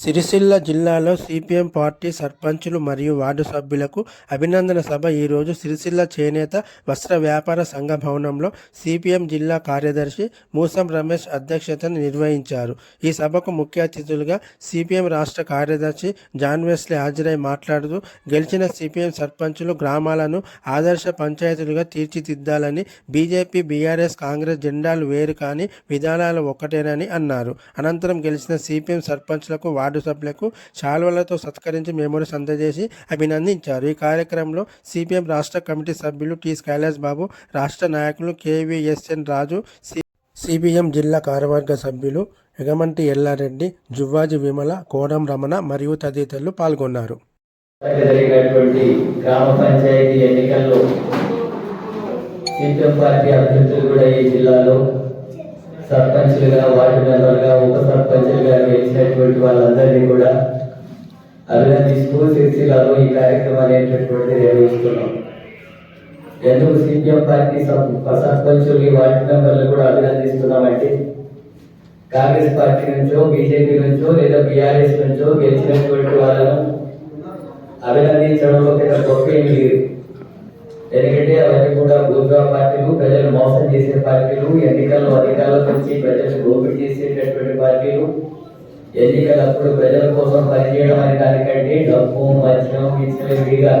సిరిసిల్ల జిల్లాలో CPM party సర్పంచులు మరియు వార్డు సభ్యులకు అభినందన సభ ఈరోజు సిరిసిల్ల చేనేత వస్త్ర వ్యాపార సంఘ భవనంలో సిపిఎం జిల్లా కార్యదర్శి మూసం రమేష్ అధ్యక్షతను నిర్వహించారు. ఈ సభకు ముఖ్య అతిథులుగా సిపిఎం రాష్ట్ర కార్యదర్శి జాన్ వెస్లీ హాజరై మాట్లాడుతూ గెలిచిన సిపిఎం సర్పంచులు గ్రామాలను ఆదర్శ పంచాయతీలుగా తీర్చిదిద్దాలని బీజేపీ బీఆర్ఎస్ కాంగ్రెస్ జెండాలు వేరు కాని విధానాలు ఒక్కటేనని అన్నారు. అనంతరం గెలిచిన సిపిఎం సర్పంచులకు వార్డు సభ్యులకు శాల్వలతో సత్కరించి మెమోరీస్ అందజేసి అభినందించారు. ఈ కార్యక్రమంలో సిపిఎం రాష్ట్ర కమిటీ సభ్యులు టి కైలాస్ బాబు రాష్ట్ర నాయకులు కేవీఎస్ఎన్ రాజు సి సిపిఎం జిల్లా కార్యవర్గ సభ్యులు ఎగమంటి ఎల్లారెడ్డి జువ్వాజి విమల కోడం రమణ మరియు తదితరులు పాల్గొన్నారు. జరిగినటువంటి గ్రామ పంచాయతీ ఎన్నికల్లో సిపిఎం పార్టీ అభ్యర్థులు కూడా ఈ జిల్లాలో సర్పంచులుగా వార్డు మెంబర్గా ఉప సర్పంచులుగా గెలిచినటువంటి వాళ్ళందరినీ కూడా అభినందిస్తూ సిరిసిల్లలో ఈ కార్యక్రమాన్ని అనేటటువంటి నిర్వహిస్తున్నాం. ఎందుకు సిపిఎం పార్టీ సర్- సర్పంచులు వార్డు మెంబర్లు కూడా అభినందిస్తున్నామంటే కాంగ్రెస్ పార్టీ నుంచో బీజేపీ నుంచో లేదా బీఆర్ఎస్ నుంచో గెలిచినటువంటి వాళ్ళను అభినందించడంలో పెద్ద గొప్ప ఏమి లేదు. మోసం చేసే పార్టీలు ఎన్నికల్లో అధికారులకు వచ్చి ప్రజలు దోపిడీ చేసేటటువంటి పార్టీలు ఎన్నికలప్పుడు ప్రజల కోసం పనిచేయడం అనే దానికంటే డబ్బు మద్యం విచ్చలవిడిగా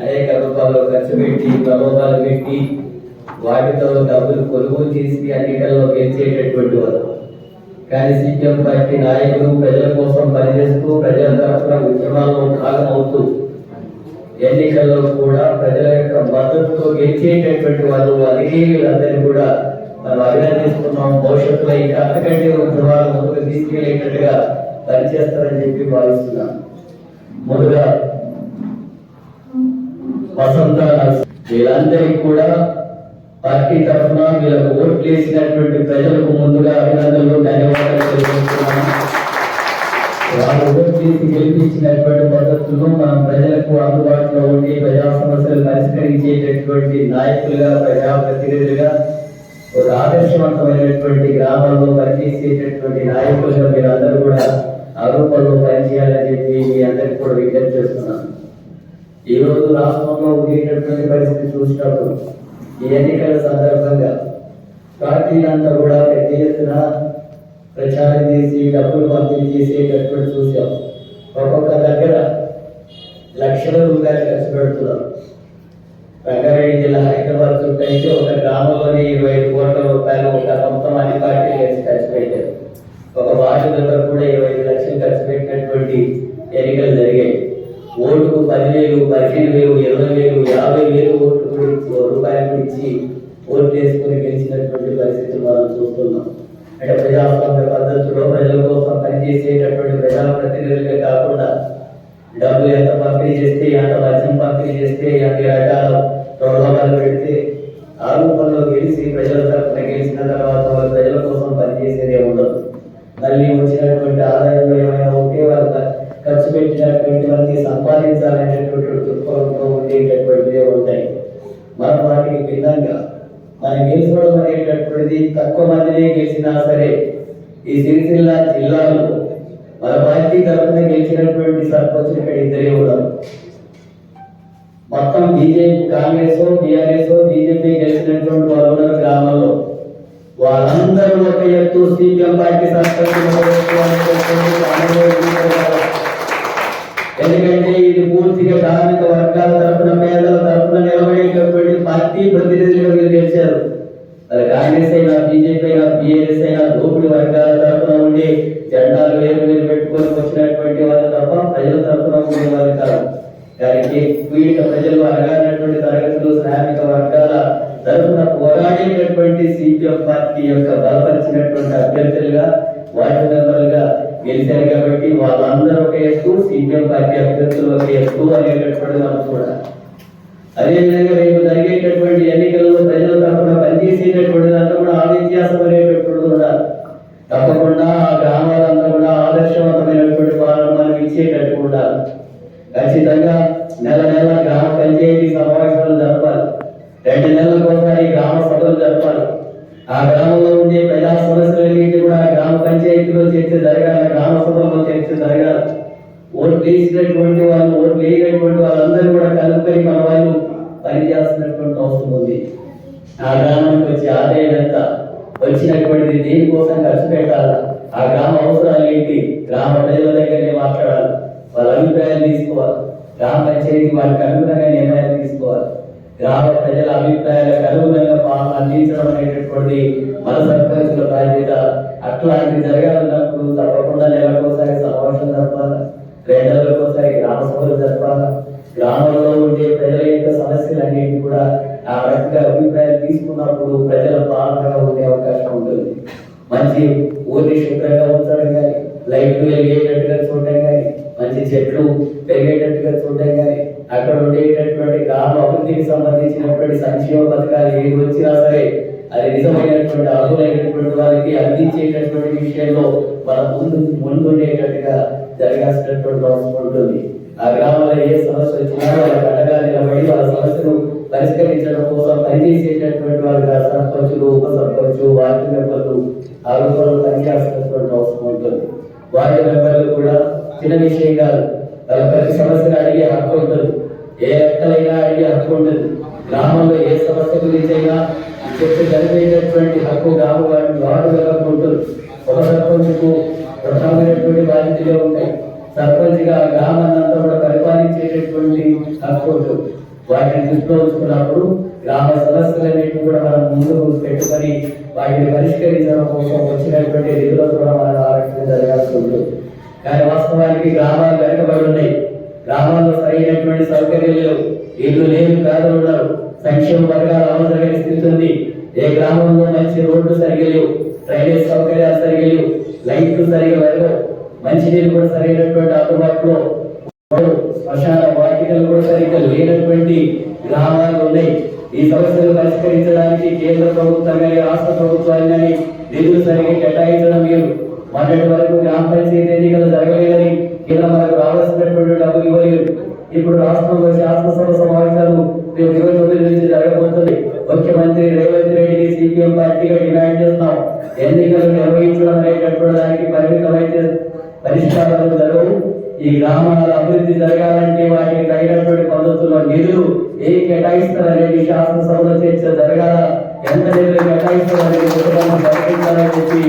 అనేక రూపాల్లో ఖర్చు పెట్టి ప్రలోభాలు పెట్టి వాటితో డబ్బులు కొనుగోలు చేసి ఎన్నికల్లో గెలిచేటటువంటి వారు. కానీ సిపిఎం పార్టీ నాయకులు ప్రజల కోసం మద్దతుతో గెలిచేటటువంటి వాళ్ళు అధికారులందరినీ కూడా మనం అభినందిస్తున్నాం భవిష్యత్తులో ఇంకా అంతకంటే ఉద్యమాలు ముందుకు తీసుకెళ్ళేటట్టుగా పనిచేస్తారని చెప్పి భావిస్తున్నాం ముందుగా వసంత వీళ్ళందరికీ కూడా పార్టీ తరఫున వీళ్ళకు ఓట్లు వేసినటువంటి ప్రజలకు ముందుగా అభినందనలు ధన్యవాదాలు తెలియజేస్తున్నాను. వాళ్ళు ఓటు చేసి గెలిపించినటువంటి పద్ధతుల్లో మనం ప్రజలకు అందుబాటు సమస్యలు నాయకులుగా ప్రజాప్రతినిధులుగా ఒక ఆదర్శవంతమైనటువంటి గ్రామంలో పనిచేసేటటువంటి నాయకులుగా మీరు అందరూ కూడా ఆ రూపంలో పనిచేయాలని చెప్పి మీ అందరికీ కూడా విజ్ఞప్తి చేస్తున్నాను. ఈ రోజు రాష్ట్రంలో ఉండేటటువంటి పరిస్థితి చూసినప్పుడు ఈ ఎన్నికల సందర్భంగా పార్టీలంతా కూడా పెద్ద ఎత్తున ప్రచారం చేసి డబ్బులు పంపిణీ చేసేటటువంటి చూసాం. ఒక్కొక్క దగ్గర లక్షల రూపాయలు ఖర్చు పెడుతున్నారు. రంగారెడ్డి జిల్లా హైదరాబాద్ చుట్టూ అయితే ఒక గ్రామంలోని ఇరవై ఐదు కోట్ల రూపాయలు ఒక మొత్తం అన్ని పార్టీలు కలిసి ఖర్చు పెట్టారు. ఒక వార్డు మెంబర్ కూడా ఇరవై ఐదు లక్షలు ఖర్చు పెట్టినటువంటి ఎన్నికలు జరిగాయి. ఓటుకు పదివేలు పదిహేను వేలు ఇరవై వేలు యాభై వేలు ఓట్లు రూపాయలు ఇచ్చి ఓట్లు వేసుకుని గెలిచినటువంటి పరిస్థితులు మనం చూస్తున్నాం. అంటే ప్రజాస్వామ్య పద్ధతిలో ప్రజల కోసం పనిచేసేటటువంటి ప్రజాప్రతినిధులుగా కాకుండా డబ్బులు ఎంత పంపిణీ చేస్తే ఎంత మద్యం పంపిణీ చేస్తే అన్ని రకాల ప్రలోభాలు పెడితే ఆ రూపంలో గెలిచి ప్రజల తరఫున గెలిచిన తర్వాత ప్రజల కోసం పనిచేసేదే ఉండదు. మళ్ళీ వచ్చినటువంటి ఆదాయంలో ఏమైనా ఉంటే వాళ్ళు ఖర్చు పెట్టినటువంటి వాళ్ళకి సంపాదించాలనేటటువంటి దృక్పథంతో ఉండేటటువంటివే ఉంటాయి. మనం వాటికి భిన్నంగా మనం గెలుచుకోవడం అనేటటువంటిది తక్కువ మందినే గెలిచినా సరే ఈ సిరిసిల్ల జిల్లాలో మన పార్టీ తరఫున గెలిచినటువంటి సర్పంచ్ ఇక్కడ ఇద్దరే ఉన్నారు. మొత్తం బీజేపీ కాంగ్రెస్ బీఆర్ఎస్ బీజేపీ గెలిచినటువంటి వాళ్ళు ఉన్నారు గ్రామంలో వాళ్ళందరూ ఒక ఎత్తు సిపిఎం పార్టీ సర్పంచ్ ఎందుకంటే ఇది పూర్తిగా కార్మిక వర్గాల తరఫున అభ్యర్థులు ఒక అనేటటువంటి మనం చూడాలి అదేవిధంగా రేపు జరిగేటటువంటి ఎన్నికల్లో ప్రజల తరఫున పనిచేసేటటువంటి దాంట్లో కూడా ఆ వ్యత్యాసం అనేటటువంటి ఉండాలి తప్పకుండా ఆ గ్రామాలంతా కూడా ఆదర్శవంతమైనటువంటి పాలన మనం ఇచ్చేటట్టు ఉండాలి ఖచ్చితంగా నెల నెల ఓట్లు వేసినటువంటి వాళ్ళు ఓట్లు వేయనటువంటి వాళ్ళందరూ కూడా కలుపుకొని మన వాళ్ళు పనిచేస్తున్నటువంటి అవసరం ఉంది. ఆ గ్రామానికి వచ్చి ఆదాయం ఎంత? వచ్చినటువంటి దేనికోసం ఖర్చు పెట్టాలి? ఆ గ్రామ అవసరాలు ఏంటి? గ్రామ ప్రజల దగ్గరనే మాట్లాడాలి. వాళ్ళ అభిప్రాయాలు తీసుకోవాలి. గ్రామ పంచాయతీ వాళ్ళకి అనుగుణంగా నిర్ణయాలు తీసుకోవాలి. గ్రామ ప్రజల అభిప్రాయాలకు అనుగుణంగా పాలన అందించడం అనేటటువంటి మన సర్పంచుల బాధ్యత. అట్లాంటివి జరగాలన్నప్పుడు వారికి విషయంలో మన ముందు ముందుండేటట్టుగా జరగాల్సినటువంటి అవసరం ఉంటుంది. ఆ గ్రామంలో ఏ సమస్య వచ్చినా వాళ్ళకి అండగా నిలబడి వాళ్ళ సమస్యను పరిష్కరించడం కోసం పనిచేసేటటువంటి వారుగా సర్పంచులు ఉప సర్పంచు వార్డు మెంబర్లు ఆ రూపంలో పనిచేయాల్సినటువంటి అవసరం ఉంటుంది. వార్డు మెంబర్లు కూడా చిన్న విషయం కాదు. వాళ్ళ ప్రతి సమస్యను అడిగే హక్కు ఉంటుంది. ఏ లెక్కలైనా అడిగే హక్కు ఉంటుంది. గ్రామంలో ఏ సమస్య గురించి అయినా చర్చ జరిపేటటువంటి ఏ గ్రామంలో మంచి రోడ్లు సరిగా లేవు డ్రైనేజ్ సౌకర్యాలు సరిగా లేవు లైట్లు సరిగా లేవు మంచినీళ్ళు కూడా సరైనటువంటి అందుబాటులో శ్మశాన వాటికలు కూడా సరిగ్గా లేనటువంటి గ్రామాలు ఉన్నాయి. ఈ సమస్యలు పరిష్కరించడానికి కేంద్ర ప్రభుత్వం కానీ రాష్ట్ర ప్రభుత్వాలు కానీ నిధులు సరిగ్గా కేటాయించడం మీరు మొన్నటి వరకు గ్రామ పంచాయతీ ఎన్నికలు జరగలేదని కేంద్రం మనకు రావాల్సినటువంటి డబ్బులు ఇవ్వలేదు. ఇప్పుడు రాష్ట్రంలో శాసనసభ సమావేశాలు రేపు ఇరవై తొమ్మిది నుంచి జరగబోతుంది. ముఖ్యమంత్రి రేవంత్ సిపిఎం పార్టీగా డిమాండ్ చేస్తాం. ఎన్నికలు నిర్వహించడం అనేటటువంటి దానికి పరిమితమైతే పరిష్కారాలు జరగవు. ఈ గ్రామాల అభివృద్ధి జరగాలంటే వాటికి తగినటువంటి పద్ధతుల్లో నిధులు ఏ కేటాయిస్తారనేది శాసనసభలో చర్చ జరగాల. ఎంత నిధులు కేటాయిస్తారనేది కుటుంబాన్ని ప్రకటించాలని చెప్పి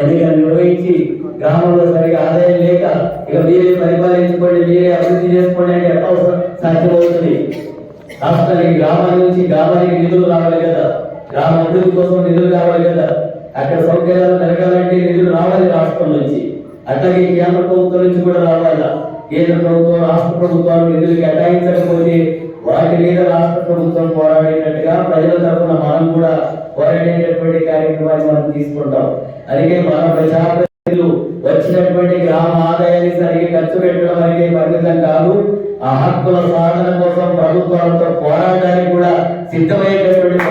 ఎన్నికలు నిర్వహించి గ్రామంలో సరిగా ఆదాయం లేక ఇక మీరే పరిపాలించుకోండి మీరే అభివృద్ధి చేసుకోండి అంటే ఎట్లా సాధ్యమవుతుంది? సాధ్యమవుతుంది రాష్ట్రానికి గ్రామాల నుంచి గ్రామానికి నిధులు రావాలి కదా. గ్రామ అభివృద్ధి కోసం నిధులు కావాలి కదా. అక్కడ సౌకర్యాలు పెరగాలంటే నిధులు రావాలి రాష్ట్రం నుంచి. అట్లాగే కేంద్ర ప్రభుత్వం నుంచి కూడా రావాలా? కేంద్ర ప్రభుత్వం రాష్ట్ర ప్రభుత్వాలు నిధులు కేటాయించకపోతే వాటి మీద రాష్ట్ర ప్రభుత్వం పోరాడేటట్టుగా ప్రజల తరఫున మనం కూడా పోరాడేటటువంటి కార్యక్రమాన్ని మనం తీసుకుంటాం. అందుకే మన ప్రజాప్రతినిధులు వచ్చినటువంటి గ్రామ ఆదాయాన్ని సరిగ్గా ఖర్చు పెట్టడం అనేది పరిమితం కాదు. ఆ హక్కుల సాధన కోసం ప్రభుత్వాలతో పోరాడడానికి కూడా సిద్ధమయ్యేటటువంటి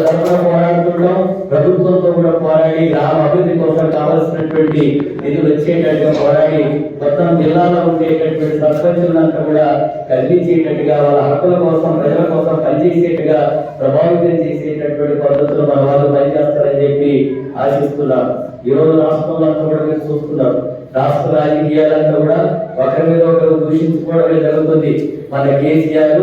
తరఫున పోరాడుతుంటాం ప్రభుత్వంతో కూడా పోరాడి గ్రామ అభివృద్ధి కోసం కావలసినటువంటి నిధులు వచ్చేటట్టుగా పోరాడి మొత్తం జిల్లాలో ఉండేటటువంటి సర్పంచులంతా కూడా కల్పించేటట్టుగా వాళ్ళ హక్కుల కోసం ప్రజల కోసం పనిచేసేట్టుగా ప్రభావితం చేసేటటువంటి పద్ధతులు మన వాళ్ళు పనిచేస్తారని చెప్పి ఆశిస్తున్నాం. ఈ రోజు రాష్ట్రంలో కూడా మీరు చూస్తున్నారు. రాష్ట్ర రాజకీయాలంతా కూడా ఒకరి మీద ఒకరు దూషించుకోవడమే జరుగుతుంది. మన కేసీఆర్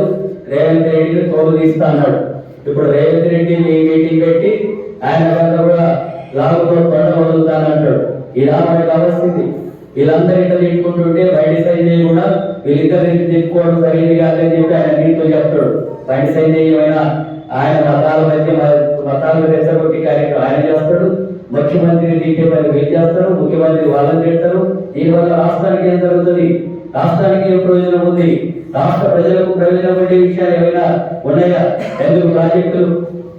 రేవంత్ రెడ్డిని తోలు తీస్తా అన్నాడు ఇప్పుడు రేవంత్ రెడ్డిని మీటింగ్ పెట్టి ఆయన కన్నా కూడా లాభంతో పంట వదులుతానంటాడు. ఇలా మనకు అవస్థితి. వీళ్ళందరూ ఇట్లా తిట్టుకుంటుంటే బయట సైన్యం కూడా వీళ్ళిద్దరు తిట్టుకోవడం సరైనది కాదని చెప్పి ఆయన నీతో చెప్తాడు. బయట సైన్యం ఏమైనా ఆయన మతాల మధ్య మ- మతాలను రెచ్చగొట్టి కార్యక్రమం ఆయన చేస్తాడు. ముఖ్యమంత్రి తిట్టే పని చేస్తారు ముఖ్యమంత్రి వాళ్ళని పెడతారు దీనివల్ల రాష్ట్రానికి ఏం జరుగుతుంది? రాష్ట్రానికి ఏం ప్రయోజనం ఉంది? రాష్ట్ర ప్రజలకు ప్రయోజనం ఉండే విషయాలు ఏమైనా ఉన్నాయా? ఎందుకు ప్రాజెక్టులు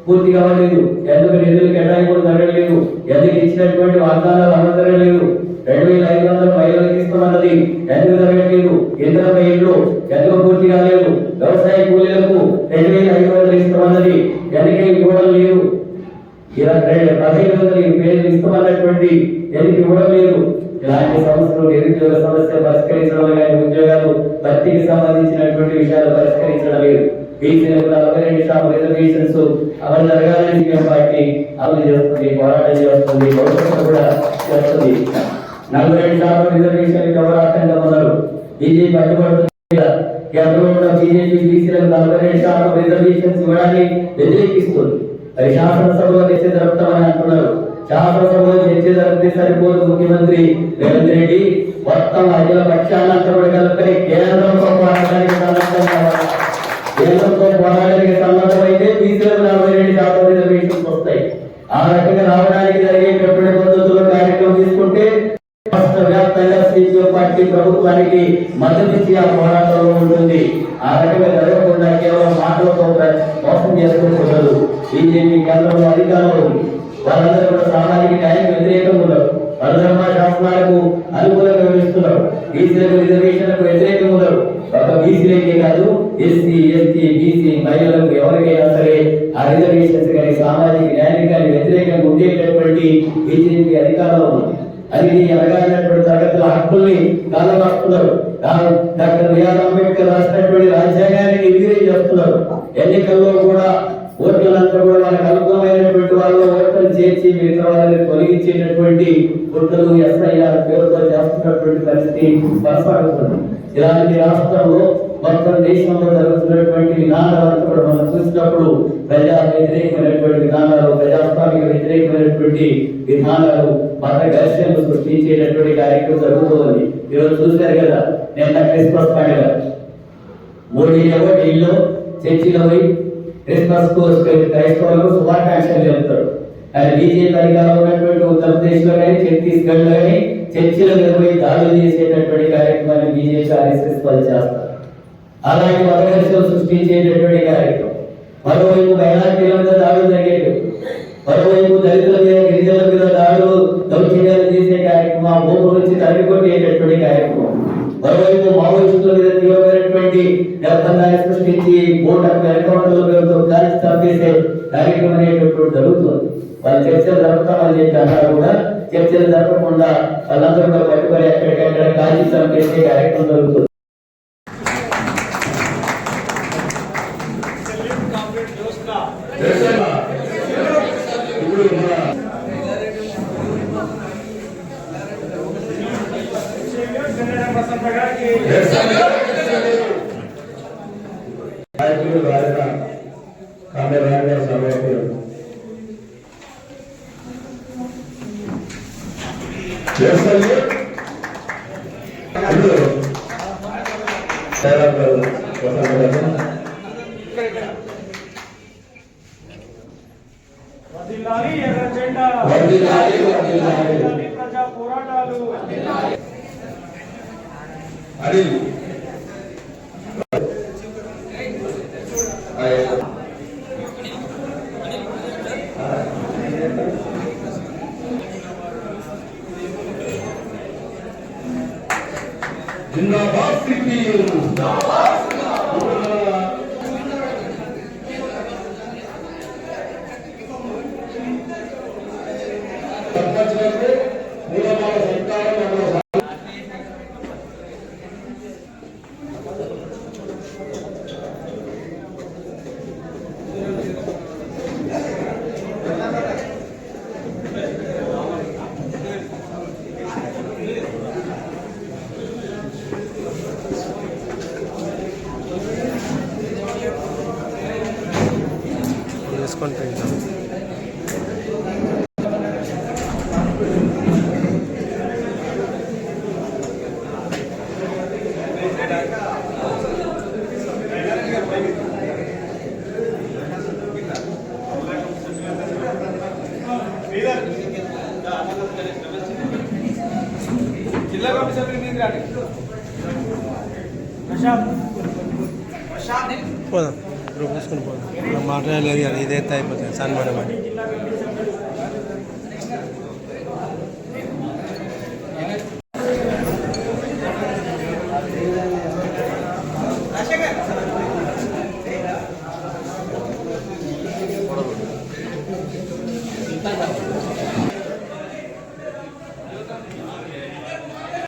పూర్తి కావట్లేదు ఎందుకు నిధులు కేటాయింపులు జరగలేదు? ఎందుకు ఇచ్చినటువంటి వాగ్దానాలు అమలు జరగలేదు రెండు వేల ఐదు వందల మహిళలకు ఇస్తామన్నది ఎందుకు జరగట్లేదు? ఇతర ఇల్లు ఎందుకు పూర్తి కాలేదు వ్యవసాయ కూలీలకు రెండు వేల ఐదు వందలు ఇస్తామన్నది ఇలా రెండు పదిహేను వందలు ఇస్తామన్నటువంటి ఎందుకు ఇవ్వడం లేదు ఇలాంటి సమస్యలు నిరుద్యోగ సమస్య పరిష్కరించడం కానీ ఉద్యోగాలు భర్తీకి సంబంధించినటువంటి విషయాలు పరిష్కరించడం లేదు. బీసీలకు నలభై రెండు శాతం రిజర్వేషన్స్ అమలు జరగాలని పార్టీ అమలు చేస్తుంది పోరాటం చేస్తుంది భవిష్యత్తు కూడా చేస్తుంది. నలభై రెండు శాతం రిజర్వేషన్ ఎవరు ఆటంకం ఉన్నారు? బీజేపీ అడ్డుపడుతుంది కేంద్రంలో బీజేపీ బీసీలకు నలభై రెండు శాతం రిజర్వేషన్స్ వ్యతిరేకిస్తుంది. మరి శాసనసభలో చర్చ జరుపుతామని అంటున్నారు. శాసనసభలో చర్చ జరిపితే సరిపోదు ముఖ్యమంత్రి రేవంత్ రెడ్డి. మొత్తం అఖిల పక్షాలంతా కూడా కలుపుకొని కేంద్రంతో పోరాడడానికి సన్నద్ధం కావాలి. కేంద్రంతో పోరాడడానికి సన్నద్ధం అయితే బీసీలకు నలభై రెండు శాతం రిజర్వేషన్స్ వస్తాయి. ఆ రకంగా రావడానికి జరిగేటటువంటి పద్ధతుల్లో కార్యక్రమం తీసుకుంటే రాష్ట్ర వ్యాప్తంగా సీపీఎం పార్టీ ప్రభుత్వానికి మద్దతిచ్చి ఆ పోరాటంలో ఉంటుంది. ఆ రకంగా జరగకుండా కేవలం మాటలతో మోసం చేసుకుంటున్నారు బీజేపీ కేంద్రంలో అధికారంలో ఉంది. వాళ్ళందరూ కూడా సామాజిక న్యాయం వ్యతిరేకంగా ఉన్నారు. పరధర్మ శాసనాలకు అనుకూలంగా వివరిస్తున్నారు బీసీలకు రిజర్వేషన్లకు వ్యతిరేకంగా ఉన్నారు. ఒక బీసీలకే కాదు ఎస్సీ ఎస్టీ బీసీ మహిళలకు ఎవరికైనా సరే ఆ రిజర్వేషన్స్ కానీ సామాజిక న్యాయం కానీ వ్యతిరేకంగా ఉండేటటువంటి బీజేపీ అధికారంలో ఉంది. అది అనగానటువంటి తరగతుల హక్కుల్ని కాలమాస్తున్నారు. డాక్టర్ బిఆర్ అంబేద్కర్ రాసినటువంటి రాజ్యాంగాన్ని నిర్వీర్యం చేస్తున్నారు. ఎన్నికల్లో కూడా ఓట్లంతా కూడా మనకు అనుకూలమైనటువంటి వాళ్ళు ఓట్లను చేర్చి మిగతా వాళ్ళని తొలగించేటటువంటి ఓట్లను ఎస్ఐఆర్ పేరుతో చేస్తున్నటువంటి పరిస్థితి కొనసాగుతుంది. ఇలాంటి రాష్ట్రంలో మొత్తం దేశంలో జరుగుతున్నటువంటి విధానాలను కూడా మనం చూసినప్పుడు ప్రజా వ్యతిరేకమైనటువంటి విధానాలు ప్రజాస్వామిక వ్యతిరేకమైనటువంటి విధానాలు మత ఘర్షణలు సృష్టించేటటువంటి కార్యక్రమం జరుగుతుంది. ఈరోజు చూశారు కదా నిన్న క్రిస్మస్ పండుగ. మోడీ ఏమో ఢిల్లీలో చర్చిలో పోయి క్రిస్మస్కు క్రైస్తవులకు శుభాకాంక్షలు చెప్తాడు. అది బీజేపీ అధికారం ఉన్నటువంటి ఉత్తరప్రదేశ్లో కానీ ఛత్తీస్గఢ్లో కానీ చర్చిలో పోయి దాడులు చేసేటటువంటి కార్యక్రమాన్ని బీజేపీ ఆర్ఎస్ఎస్ వాళ్ళు చేస్తారు. అలాంటి మతఘర్షణలు సృష్టించేటటువంటి కార్యక్రమం. మరోవైపు మైనార్టీల మీద దాడులు జరిగేవి మరోవైపు దళితుల మీద గిరిజనుల మీద దాడులు దౌర్జన్యాలు చేసే కార్యక్రమం ఆ భూముల నుంచి తరిమి కొట్టేటటువంటి కార్యక్రమం మరోవైపు మావోయిస్టుల మీద తీవ్రమైనటువంటి నిర్బంధాన్ని సృష్టించి ఓట ఎన్కౌంటర్ల పేరుతో కాల్చి కార్యక్రమం అనేటటువంటి జరుగుతుంది. వాళ్ళు చర్చలు జరుపుతామని చెప్పి అన్నారు కూడా. చర్చలు జరగకుండా వాళ్ళందరూ కూడా పట్టుకొని ఎక్కడికక్కడ కాల్చి చంపేసే కార్యక్రమం జరుగుతుంది. Yes, sir. జెండా. వర్ధిల్లాలి, వర్ధిల్లాలి. వర్ధిల్లాలి ప్రజా పోరాటాలు. అది సర్పంచ్లకు మూలమాల వేసుకొని పోయిందాం జిల్లా కమిటీ సభ్యులు మీద రండి ప్రశాంత్ పోదాం. గ్రూప్ వేసుకొని పోదాం. మాట్లాడలేదు కదా ఇదైతే అయిపోతుంది సన్మానం అని.